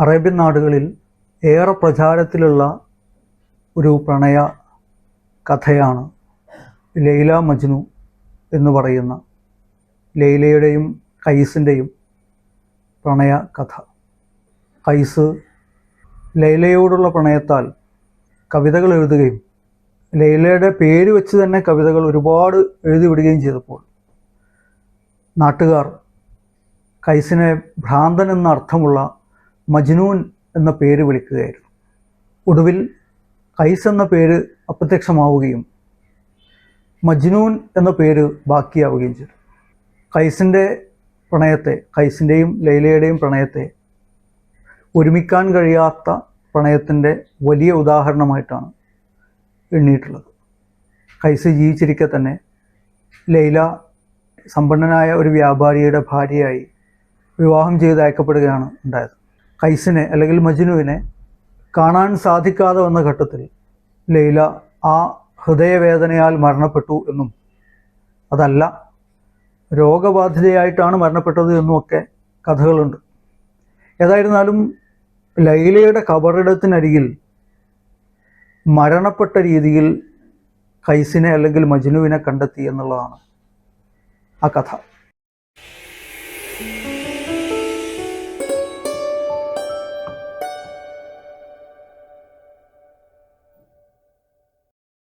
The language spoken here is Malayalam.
അറേബ്യൻ നാടുകളിൽ ഏറെ പ്രചാരത്തിലുള്ള ഒരു പ്രണയ കഥയാണ് ലൈല മജ്നു എന്ന് പറയുന്ന ലൈലയുടെയും കൈസിന്റെയും പ്രണയ കഥ. കൈസ് ലൈലയോടുള്ള പ്രണയത്താൽ കവിതകൾ എഴുതുകയും ലൈലയുടെ പേര് വെച്ച് തന്നെ കവിതകൾ ഒരുപാട് എഴുതിവിടുകയും ചെയ്തപ്പോൾ നാട്ടുകാർ കൈസിനെ ഭ്രാന്തൻ എന്ന അർത്ഥമുള്ള മജ്നൂൻ എന്ന പേര് വിളിക്കുകയായിരുന്നു. ഒടുവിൽ കൈസ് എന്ന പേര് അപ്രത്യക്ഷമാവുകയും മജ്നൂൻ എന്ന പേര് ബാക്കിയാവുകയും ചെയ്തു. കൈസിന്റെ പ്രണയത്തെ കൈസിന്റെയും ലൈലയുടെയും പ്രണയത്തെ ഒരുമിക്കാൻ കഴിയാത്ത പ്രണയത്തിന്റെ വലിയ ഉദാഹരണമായിട്ടാണ് എണ്ണിയിട്ടുള്ളത്. കൈസ് ജീവിച്ചിരിക്കെ തന്നെ ലൈല സമ്പന്നനായ ഒരു വ്യാപാരിയുടെ ഭാര്യയായി വിവാഹം ചെയ്ത് അയക്കപ്പെടുകയാണ് ഉണ്ടായത്. കൈസിനെ അല്ലെങ്കിൽ മജ്നുവിനെ കാണാൻ സാധിക്കാതെ വന്ന ഘട്ടത്തിൽ ലൈല ആ ഹൃദയവേദനയാൽ മരണപ്പെട്ടു എന്നും അതല്ല രോഗബാധിതയായിട്ടാണ് മരണപ്പെട്ടത് എന്നുമൊക്കെ കഥകളുണ്ട്. ഏതായിരുന്നാലും ലൈലയുടെ കബറിടത്തിനരികിൽ മരണപ്പെട്ട രീതിയിൽ കൈസിനെ അല്ലെങ്കിൽ മജ്നുവിനെ കണ്ടെത്തി എന്നുള്ളതാണ് ആ കഥ.